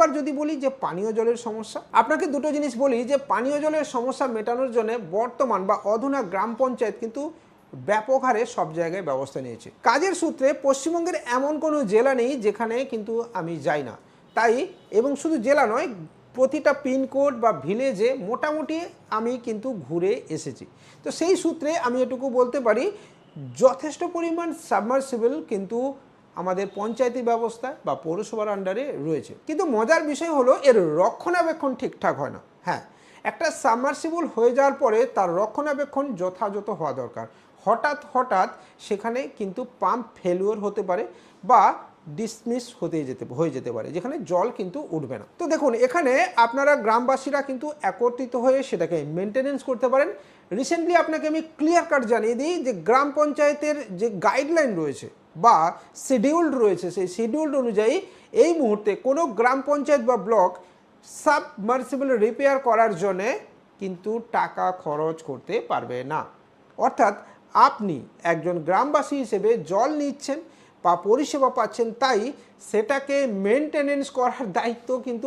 এবার যদি বলি যে পানীয় জলের সমস্যা, আপনাকে দুটো জিনিস বলি যে পানীয় জলের সমস্যা মেটানোর জন্য বর্তমান বা অধুনা গ্রাম পঞ্চায়েত কিন্তু ব্যাপক হারে সব জায়গায় ব্যবস্থা নিয়েছে। কাজের সূত্রে পশ্চিমবঙ্গের এমন কোনো জেলা নেই যেখানে কিন্তু আমি যাই না। তাই এবং শুধু জেলা নয়, প্রতিটা পিনকোড বা ভিলেজে মোটামুটি আমি কিন্তু ঘুরে এসেছি। তো সেই সূত্রে আমি এটুকু বলতে পারি, যথেষ্ট পরিমাণ সাবমার্সিবল কিন্তু আমাদের পঞ্চায়েতি ব্যবস্থা বা পৌরসভার আন্ডারে রয়েছে। কিন্তু মজার বিষয় হলো, এর রক্ষণাবেক্ষণ ঠিকঠাক হয় না। হ্যাঁ একটা সাবমার্সিবল হয়ে যাওয়ার পরে তার রক্ষণাবেক্ষণ যথাযথ হওয়া দরকার। হঠাৎ হঠাৎ সেখানে কিন্তু পাম্প ফেলুয়ার হতে পারে বা ডিসমিস হতে যেতে, হয়ে যেতে পারে, যেখানে জল কিন্তু উঠবে না। তো দেখুন, এখানে আপনারা গ্রামবাসীরা কিন্তু একত্রিত হয়ে সেটাকে মেনটেনেন্স করতে পারেন। রিসেন্টলি আপনাকে আমি ক্লিয়ার কাট জানিয়ে দিই যে গ্রাম পঞ্চায়েতের যে গাইডলাইন রয়েছে বা শিডিউল্ড রয়েছে, সেই শিডিউল্ড অনুযায়ী এই মুহূর্তে কোনো গ্রাম পঞ্চায়েত বা ব্লক সাবমার্সিবল রিপেয়ার করার জন্যে কিন্তু টাকা খরচ করতে পারবে না। অর্থাৎ আপনি একজন গ্রামবাসী হিসেবে জল নিচ্ছেন বা পরিষেবা পাচ্ছেন তাই সেটাকে মেনটেনেন্স করার দায়িত্ব কিন্তু